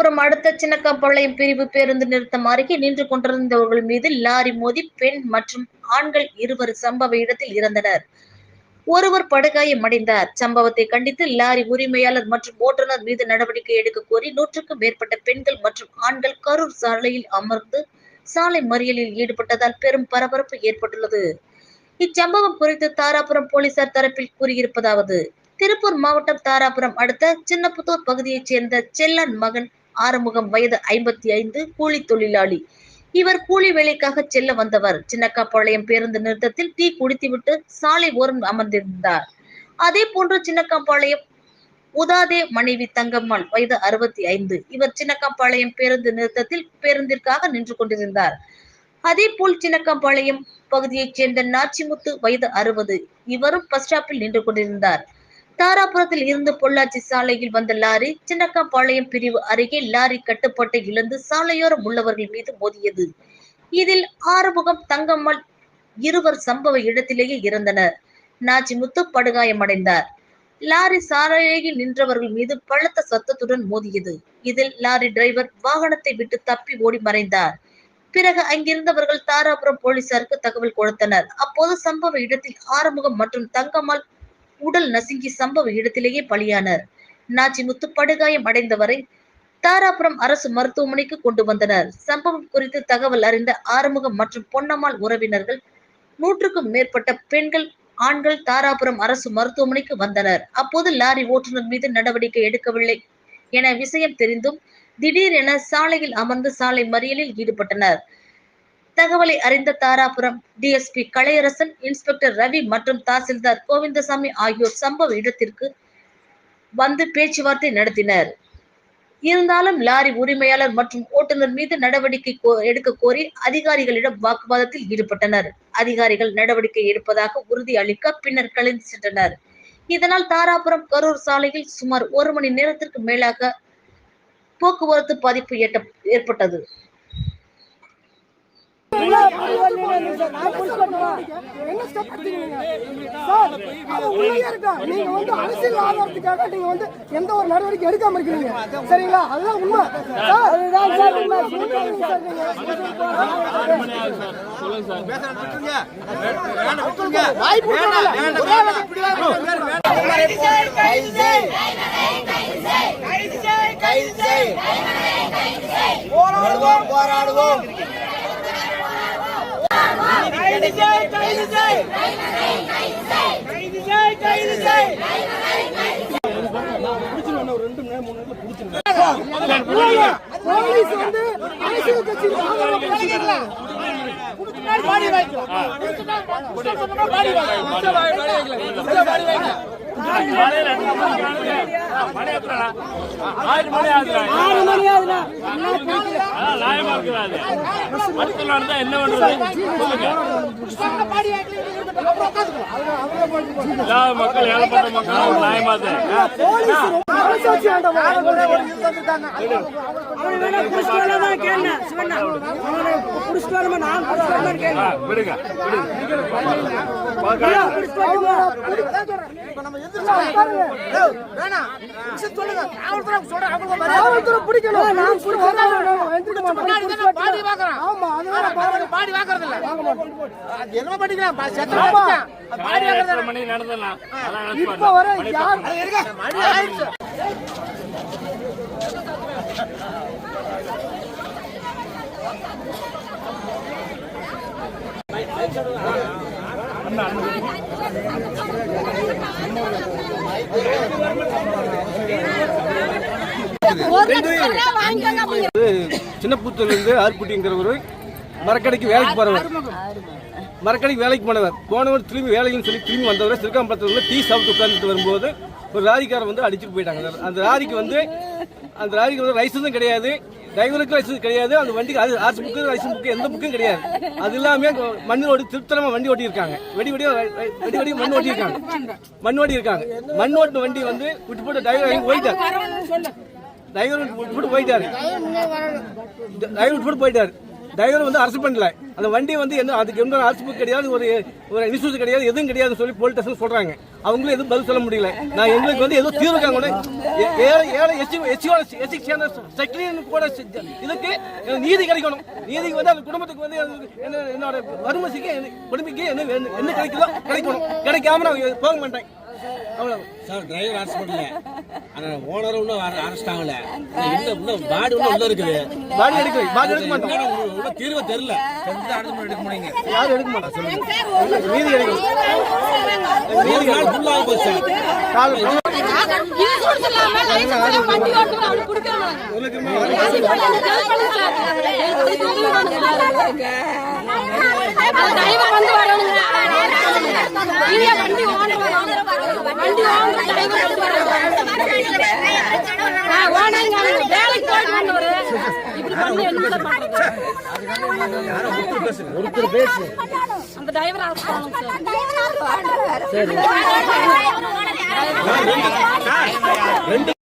தாராபுரம் அடுத்த சின்னக்காப்பாளையம் பிரிவு பேருந்து நிறுத்தம் அருகே நின்று கொண்டிருந்தவர்கள் மீது லாரி மோதி பெண் மற்றும் ஆண்கள் இருவர் சம்பவ இடத்தில் இறந்தனர். ஒருவர் படுகாயம் அடைந்தார். சம்பவத்தை கண்டித்து லாரி உரிமையாளர் மற்றும் ஓட்டுநர் மீது நடவடிக்கை எடுக்க கோரி நூற்றுக்கும் மேற்பட்ட பெண்கள் மற்றும் ஆண்கள் கரூர் சாலையில் அமர்ந்து சாலை மறியலில் ஈடுபட்டதால் பெரும் பரபரப்பு ஏற்பட்டுள்ளது. இச்சம்பவம் குறித்து தாராபுரம் போலீசார் தரப்பில் கூறியிருப்பதாவது திருப்பூர் மாவட்டம் தாராபுரம் அடுத்த சின்னப்புத்தூர் பகுதியைச் சேர்ந்த செல்லன் மகன் ஆறுமுகம் வயது ஐம்பத்தி ஐந்து கூலி தொழிலாளி. இவர் கூலி வேலைக்காக செல்ல வந்தவர். சின்னக்காப்பாளையம் பேருந்து நிறுத்தத்தில் டீ குடித்துவிட்டு சாலை ஓரம் அமர்ந்திருந்தார். அதே போன்று சின்னக்காப்பாளையம் உதாதே மனைவி தங்கம்மாள் வயது அறுபத்தி ஐந்து. இவர் சின்னக்காப்பாளையம் பேருந்து நிறுத்தத்தில் பேருந்திற்காக நின்று கொண்டிருந்தார். அதே போல் சின்னக்காம்பாளையம் பகுதியைச் சேர்ந்த நாச்சிமுத்து வயது அறுபது. இவரும் பஸ் ஸ்டாப்பில் நின்று கொண்டிருந்தார். தாராபுரத்தில் இருந்து பொள்ளாச்சி சாலையில் வந்த லாரி சின்னக்காப்பாளையம் பிரிவு அருகே லாரி கட்டுப்பாட்டை இழந்து சாலையோரம் உள்ளவர்கள் மீது மோதியது. இதில் ஆறுமுகம் தங்கம்மாள் இருவர் சம்பவ இடத்திலேயே இறந்தனர். நாச்சிமுத்து படுகாயமடைந்தார் லாரி சாலையில் நின்றவர்கள் மீது பலத்த சத்தத்துடன் மோதியது. இதில் லாரி டிரைவர் வாகனத்தை விட்டு தப்பி ஓடி மறைந்தார். பிறகு அங்கிருந்தவர்கள் தாராபுரம் போலீசாருக்கு தகவல் கொடுத்தனர். அப்போது சம்பவ இடத்தில் ஆறுமுகம் மற்றும் தங்கம்மாள் உடல் நசுங்கி சம்பவ இடத்திலேயே பலியானர். நாச்சிமுத்து படுகாயம் அடைந்தவரை தாராபுரம் அரசு மருத்துவமனைக்கு கொண்டு வந்தனர். சம்பவம் குறித்து தகவல் அறிந்த ஆறுமுகம் மற்றும் பொன்னம்மாள் உறவினர்கள் நூற்றுக்கும் மேற்பட்ட பெண்கள் ஆண்கள் தாராபுரம் அரசு மருத்துவமனைக்கு வந்தனர். அப்போது லாரி ஓட்டுநர் மீது நடவடிக்கை எடுக்கவில்லை என விஷயம் தெரிந்தும் திடீரென சாலையில் அமர்ந்து சாலை மறியலில் ஈடுபட்டனர். தகவலை அறிந்த தாராபுரம் டிஎஸ்பி கலையரசன் இன்ஸ்பெக்டர் ரவி மற்றும் தாசில்தார் கோவிந்தசாமி ஆகியோர் சம்பவ இடத்திற்கு வந்து பேச்சுவார்த்தை நடத்தினர். இருந்தாலும் லாரி உரிமையாளர் மற்றும் ஓட்டுநர் மீது நடவடிக்கை எடுக்க கோரி அதிகாரிகளிடம் வாக்குவாதத்தில் ஈடுபட்டனர். அதிகாரிகள் நடவடிக்கை எடுப்பதாக உறுதி அளிக்க பின்னர் கலைந்து சென்றனர். இதனால் தாராபுரம் கரூர் சாலையில் சுமார் ஒரு மணி நேரத்திற்கு மேலாக போக்குவரத்து பாதிப்பு ஏட்ட- ஏற்பட்டது. நீங்க? இருக்கா? நீங்க வந்து அரசியல் ஆதாரத்துக்காக நீங்க வந்து எந்த ஒரு நடவடிக்கை எடுக்காம இருக்கிறீங்க சரிங்களா அதுதான் உண்மை போராடுவோம் போராடுவோம் சார் உண்மை. சொல்லுங்க சார் நீங்க. வாய்ப்பு போலீஸ் வந்து அரசியல் கட்சிக்கு ஆறு மணி ஆகுதுண்ணா நியாயமா இருக்கிறாரு மருத்துவ நடந்தா என்ன பண்றது மக்கள் ஏழப்பட்ட மக்கள் நியாயமா தான் விடுங்க. என்ன பண்ணிக்கலாம். நடந்தலாம் சின்னப்புத்தூர்லேருந்து ஆர்புட்டிங்கிறவர் மரக்கடைக்கு வேலைக்கு போறவர். மரக்கடைக்கு வேலைக்கு போனவர். போனவர் திரும்பி வேலைக்குன்னு சொல்லி திரும்பி வந்தவர். சிறுக்காம்பலத்தில் டீ சாப்பிட்டு உட்கார்ந்துட்டு வரும்போது ஒரு லாரிக்காரர் வந்து அடிச்சுட்டு போயிட்டாங்க. அந்த லாரிக்கு வந்து அந்த லாரிக்கு வந்து லைசன்ஸும் கிடையாது. டிரைவருக்கு லைசன்ஸ் கிடையாது அந்த வண்டிக்கு அது ஆர்சி புக்கு லைசன்ஸ் புக்கு எந்த புக்கும் கிடையாது. அது எல்லாமே மண் ஓடி திருத்தரமா வண்டி ஓட்டியிருக்காங்க. வெடி வெடி வெடி வெடி மண் ஓட்டியிருக்காங்க. மண் ஓட்டியிருக்காங்க. மண் ஓட்டு வண்டி வந்து விட்டு போட்டு டிரைவர் போயிட்டார். டிரைவர் விட்டு போட்டு போயிட்டாரு. டிரைவர் விட்டு போட்டு போயிட்டாரு. டிரைவர் வந்து அரசு பண்ணல. அந்த வண்டி வந்து என்ன அதுக்கு எந்த அரசு புக் கிடையாது ஒரு ஒரு இன்சூரன்ஸ் கிடையாது எதுவும் கிடையாதுன்னு சொல்லி போலீஸ் ஸ்டேஷன் சொல்றாங்க. அவங்களும் எதுவும் பதில் சொல்ல முடியல. நான் எங்களுக்கு வந்து ஏதோ தீர்வு காங்க ஏழை ஏழை எஸ்சி எஸ்சியோட எஸ்சி சேர்ந்த கூட இதுக்கு நீதி கிடைக்கணும். நீதிக்கு வந்து அந்த குடும்பத்துக்கு வந்து என்ன என்னோட வறுமசிக்கு குடும்பிக்கு என்ன என்ன கிடைக்குதோ கிடைக்கணும். கிடைக்காம நான் போக மாட்டேன். அவ்வளவு சார் டிரைவர் அரெஸ்ட் பண்ணல ஆனா ஓனர் இன்னும் அரெஸ்ட் ஆகல. இன்னும் பாடி இன்னும் உள்ள இருக்குது. பாடி எடுக்கல. பாடி எடுக்க மாட்டோம். உள்ள தீர்வு தெரியல. தெரிஞ்சு அடுத்து எடுக்க முடியுங்க யாரும் எடுக்க மாட்டோம் சொல்லுங்க. நாள் ஃபுல்லா ஆகி போச்சு. கால் இங்கே வண்டி ஓனர் வண்டி ஓனர் தலைவர் ஓனருங்க வேலைக்கு போயிட்டு வந்தவர் இப்படி பண்ணி என்ன ஒருத்தர் பேசு அந்த டிரைவர் ஆகும் சார் ரெண்டு